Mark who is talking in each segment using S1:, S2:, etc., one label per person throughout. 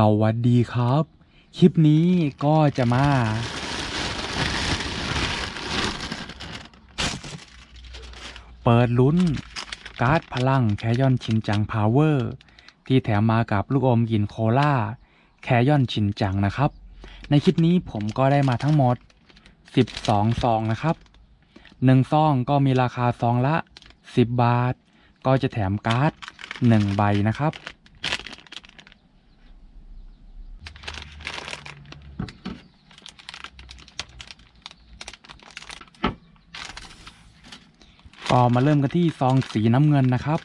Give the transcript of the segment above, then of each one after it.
S1: สวัสดีครับ คลิปนี้ก็จะมา เปิดลุ้น การ์ดพลังแคยอนชินจังพาวเวอร์ ที่แถมมากับลูกอมยินโคลาแคยอนชินจังนะครับ ในคลิปนี้ผมก็ได้มาทั้งหมด 12 ซองนะครับ1ซองก็มีราคาซองละ 10 บาท ก็จะแถมการ์ด1ใบนะครับ ก็มาเริ่มกันที่ซองสีน้ำเงินนะครับ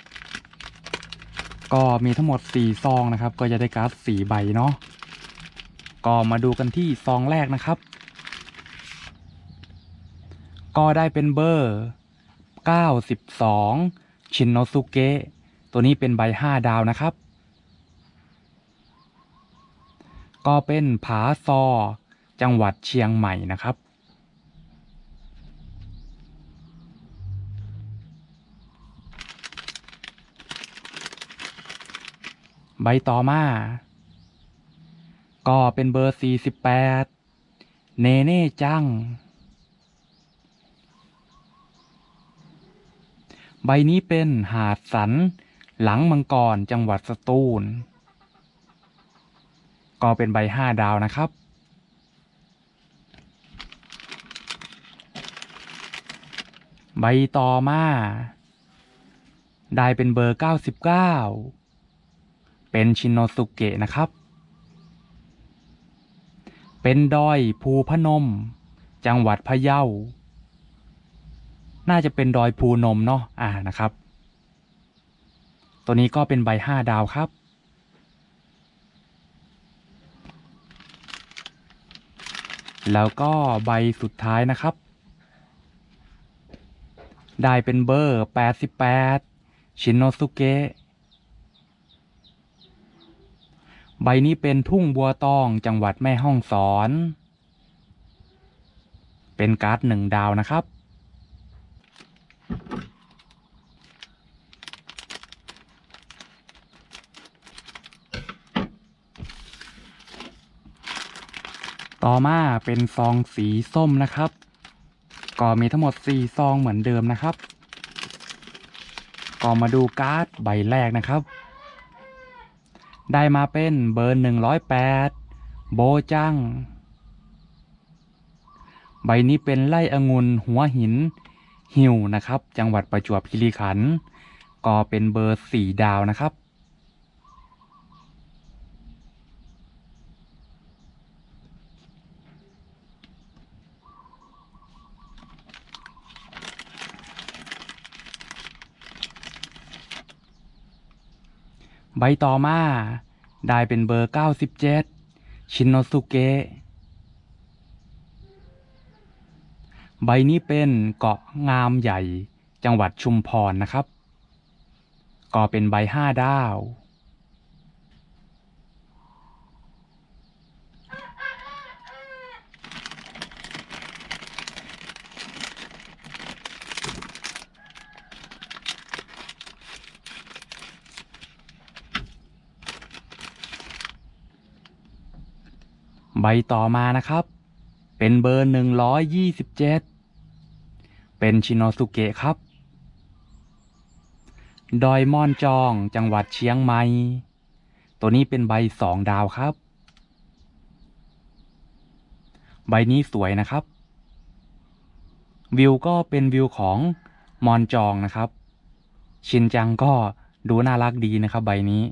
S1: ก็มีทั้งหมด 4 ซองนะครับ ก็จะได้การ์ด4ใบเนาะก็มาดูกันที่ซองแรกนะครับ ก็ได้เป็นเบอร์ 92 ชินโนสุเกะตัวนี้เป็นใบ 5 ดาวนะครับ ก็เป็นผาซอ จังหวัดเชียงใหม่นะครับ ใบต่อมา ก็เป็นเบอร์ 48 เนเน่จัง ใบนี้เป็นหาดสัน หลังมังกรจังหวัดสตูล ก็เป็นใบ 5 ดาวนะครับใบต่อมา ได้เป็นเบอร์ 99 เป็นชินโนสุเกะนะครับ เป็นดอยภูพนม จังหวัดพะเยา น่าจะเป็นดอยภูนมเนาะ อ่านะครับ ตัวนี้ก็เป็นใบห้าดาวครับ แล้วก็ใบสุดท้ายนะครับ ได้เป็นเบอร์ 88 ชินโนสุเกะ ใบนี้เป็นทุ่งบัวตองจังหวัดแม่ฮ่องสอน เป็นการ์ดหนึ่งดาวนะครับ ต่อมาเป็นซองสีส้มนะครับ ก็มีทั้งหมด 4 ซองเหมือนเดิมนะครับ ก็มาดูการ์ดใบแรกนะครับ ได้มาเป็นเบอร์108โบจัง ใบนี้เป็นไล่องุ่นหัวหิน หิวนะครับ จังหวัดประจวบคีรีขันธ์ก็เป็นเบอร์สี่ดาวนะครับ ใบต่อมา ได้เป็นเบอร์ 97 ชินโนสุเกะ ใบนี้เป็นเกาะงามใหญ่จังหวัดชุมพรนะครับ ก็เป็นใบ 5 ดาว ใบต่อมานะครับ เป็นเบอร์127เป็นชินโนสุเกะครับ ดอยม่อนจองจังหวัดเชียงใหม่ ตัวนี้เป็นใบ2ดาวครับ ใบนี้สวยนะครับ วิวก็เป็นวิวของมอนจองนะครับ ชินจังก็ดูน่ารักดีนะครับใบนี้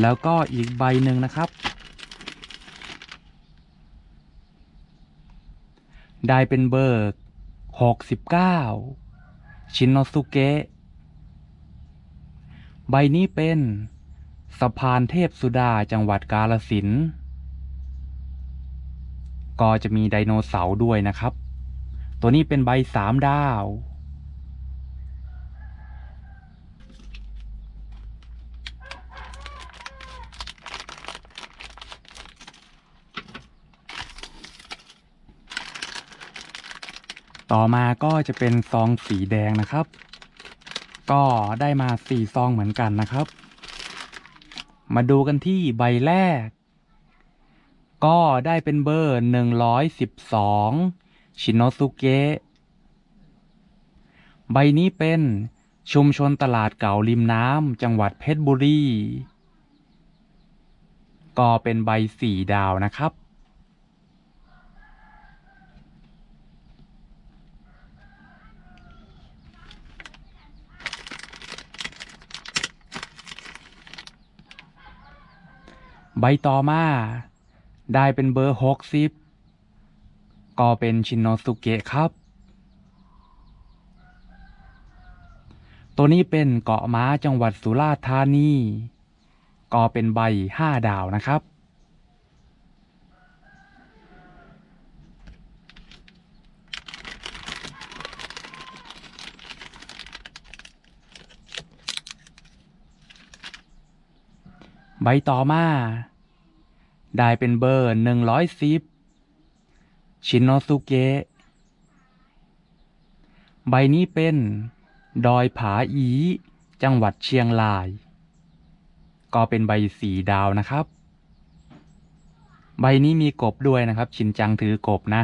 S1: แล้วก็อีกใบหนึ่งนะครับ ได้เป็นเบอร์69 ชินโนสุเกะ ใบนี้เป็นสะพานเทพสุดาจังหวัดกาลสิน ก็จะมีไดโนเสาร์ด้วยนะครับ ตัวนี้เป็นใบสามดาว ต่อมาก็จะเป็นซองสีแดงนะครับ ก็ได้มาสี่ซองเหมือนกันนะครับ มาดูกันที่ใบแรก ก็ได้เป็นเบอร์112ชินโนสุเกะใบนี้เป็นชุมชนตลาดเก่าริมน้ำจังหวัดเพชรบุรี ก็เป็นใบสี่ดาวนะครับ ใบต่อมา ได้เป็นเบอร์หกสิบก็เป็นชินโนสุเกะครับ ตัวนี้เป็นเกาะม้าจังหวัดสุราษฎร์ธานี ก็เป็นใบห้าดาวนะครับ ใบต่อมา ได้เป็นเบอร์หนึ่งร้อยสิบชินโนสุเกะ ใบนี้เป็น ดอยผาอี จังหวัดเชียงราย ก็เป็นใบสีดาวนะครับ ใบนี้มีกบด้วยนะครับ ชินจังถือกบนะ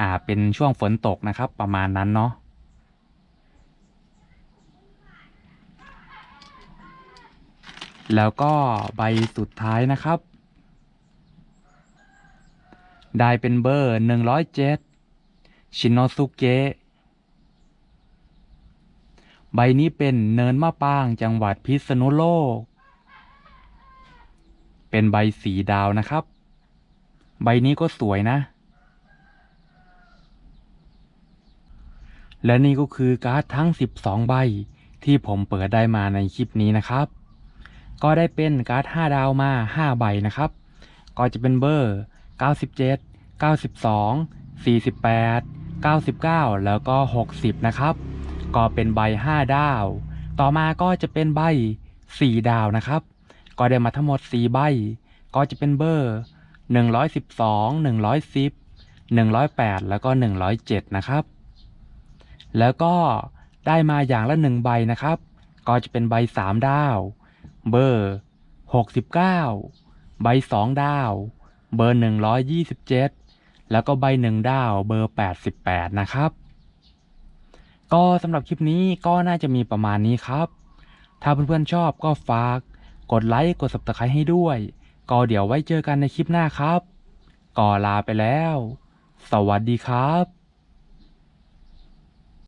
S1: อ่า เป็นช่วงฝนตกนะครับ ประมาณนั้นเนาะ แล้วก็ใบสุดท้ายนะครับ ได้เป็นเบอร์107ชินโนสุเกะใบนี้เป็นเนินมะปางจังหวัดพิษณุโลก เป็นใบสีดาวนะครับ ใบนี้ก็สวยนะ และนี่ก็คือการ์ดทั้ง 12 ใบที่ผมเปิดได้มาในคลิปนี้นะครับ ก็ได้เป็นการ์ด 5 ดาวมา 5 ใบนะครับ ก็จะเป็นเบอร์ 97 92 48 99 แล้วก็ 60 นะครับ ก็เป็นใบ 5 ดาว ต่อมาก็จะเป็นใบ 4 ดาวนะครับ ก็ได้มาทั้งหมด 4 ใบ ก็จะเป็นเบอร์ 112 110 108 แล้วก็ 107 นะครับ แล้วก็ได้มาอย่างละ 1 ใบนะครับ ก็จะเป็นใบ 3 ดาว เบอร์ 69 ใบ 2 ดาว เบอร์ 127 แล้วก็ใบ 1 ดาว เบอร์ 88 นะครับ ก็สำหรับคลิปนี้ก็น่าจะมีประมาณนี้ครับ ถ้าเพื่อนๆชอบก็ฝาก กดไลค์ กด subscribe ให้ด้วย ก็เดี๋ยวไว้เจอกันในคลิปหน้าครับ ก็ลาไปแล้ว สวัสดีครับ